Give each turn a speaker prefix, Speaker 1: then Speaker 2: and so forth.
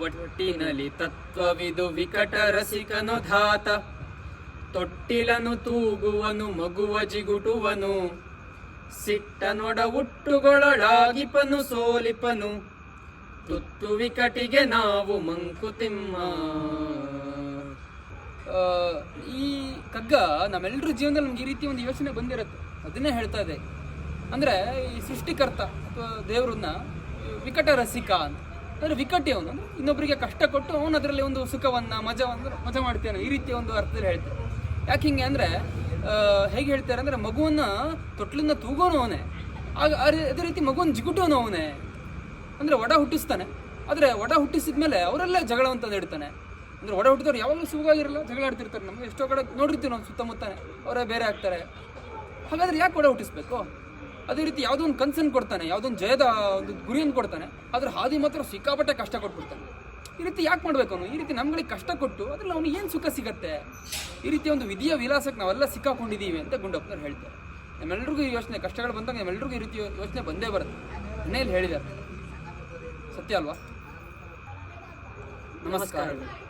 Speaker 1: ಒಟ್ಟಿನಲ್ಲಿ ತತ್ವವಿದು ವಿಕಟ ರಸಿಕನು ಧಾತ. ತೊಟ್ಟಿಲನು ತೂಗುವನು, ಮಗುವ ಜಿಗುಟುವನು. ಸಿಟ್ಟನೊಡ ಹುಟ್ಟುಗಳೊಳಾಗಿಪನು, ಸೋಲಿಪನು. ತುತ್ತು ವಿಕಟಿಗೆ ನಾವು ಮಂಕುತಿಮ್ಮ ಈ ಕಗ್ಗ ನಮ್ಮೆಲ್ಲರ ಜೀವನದಲ್ಲಿ ನಮ್ಗೆ ಈ ರೀತಿ ಒಂದು ಯೋಚನೆ ಬಂದಿರುತ್ತೆ. ಅದನ್ನೇ ಹೇಳ್ತಾ ಇದೆ. ಅಂದರೆ ಈ ಸೃಷ್ಟಿಕರ್ತ ಅಥವಾ ದೇವ್ರನ್ನ ವಿಕಟ ರಸಿಕ ಅಂತ. ಅಂದ್ರೆ ವಿಕಟಿ ಅವನು. ಇನ್ನೊಬ್ಬರಿಗೆ ಕಷ್ಟ ಕೊಟ್ಟು ಅವನು ಅದರಲ್ಲಿ ಒಂದು ಸುಖವನ್ನು, ಮಜವನ್ನು, ಮಜಾ ಮಾಡ್ತೇನೆ. ಈ ರೀತಿಯ ಒಂದು ಅರ್ಥದಲ್ಲಿ ಹೇಳ್ತಾರೆ. ಯಾಕೆ ಹಿಂಗೆ ಅಂದರೆ ಹೇಗೆ ಹೇಳ್ತಾರೆ ಅಂದರೆ, ಮಗುವನ್ನ ತೊಟ್ಲನ್ನ ತೂಗೋನು ಅವನೇ. ಆಗ ಅದೇ- ರೀತಿ ಮಗುವನ್ನ ಜಿಗುಟೋನು ಅವನೇ. ಅಂದರೆ ಒಡ ಹುಟ್ಟಿಸ್ತಾನೆ. ಆದರೆ ಒಡ ಹುಟ್ಟಿಸಿದ ಮೇಲೆ ಅವರೆಲ್ಲ ಜಗಳವಂತ ಇಡ್ತಾನೆ ಅಂದರೆ ಒಡ ಹುಟ್ಟಿದವ್ರು ಯಾವಾಗಲೂ ಸುಖವಾಗಿರಲ್ಲ, ಜಗಳ ಆಡ್ತಿರ್ತಾರೆ. ನಮ್ಗೆ ಎಷ್ಟೋ ಕಡೆ ನೋಡಿರ್ತೀವಿ ನಾವು ಸುತ್ತಮುತ್ತಾನೆ. ಅವರೇ ಬೇರೆ ಆಗ್ತಾರೆ. ಹಾಗಾದ್ರೆ ಯಾಕೆ ಒಡ ಹುಟ್ಟಿಸ್ಬೇಕು? ಅದೇ ರೀತಿ ಯಾವುದೋ ಒಂದು ಕನ್ಸನ್ ಕೊಡ್ತಾನೆ, ಯಾವುದೋ ಒಂದು ಜಯದ ಒಂದು ಗುರಿಯನ್ನು ಕೊಡ್ತಾನೆ ಅದ್ರ ಹಾದಿ ಮಾತ್ರ ಸಿಕ್ಕಾಪಟ್ಟೆ ಕಷ್ಟ ಕೊಟ್ಬಿಡ್ತಾನೆ. ಈ ರೀತಿ ಯಾಕೆ ಮಾಡ್ಬೇಕು ಅವನು? ಈ ರೀತಿ ನಮ್ಗಳಿಗೆ ಕಷ್ಟ ಕೊಟ್ಟು ಅದ್ರಲ್ಲಿ ಅವನು ಏನು ಸುಖ ಸಿಗತ್ತೆ? ಈ ರೀತಿ ಒಂದು ವಿಧಿಯ ವಿಲಾಸಕ್ಕೆ ನಾವೆಲ್ಲ ಸಿಕ್ಕಾಕೊಂಡಿದ್ದೀವಿ ಅಂತ ಗುಂಡಪ್ಪನವ್ರು ಹೇಳ್ತಾರೆ. ನಮ್ಮೆಲ್ರಿಗೂ ಈ ಯೋಚನೆ, ಕಷ್ಟಗಳು ಬಂದಾಗ ನಮ್ಮೆಲ್ರಿಗೂ ಈ ರೀತಿ ಯೋಚನೆ ಬಂದೇ ಬರುತ್ತೆ. ಮನೆಯಲ್ಲಿ ಹೇಳಿದ್ದಾರೆ. ಸತ್ಯ ಅಲ್ವಾ? ನಮಸ್ಕಾರಗಳು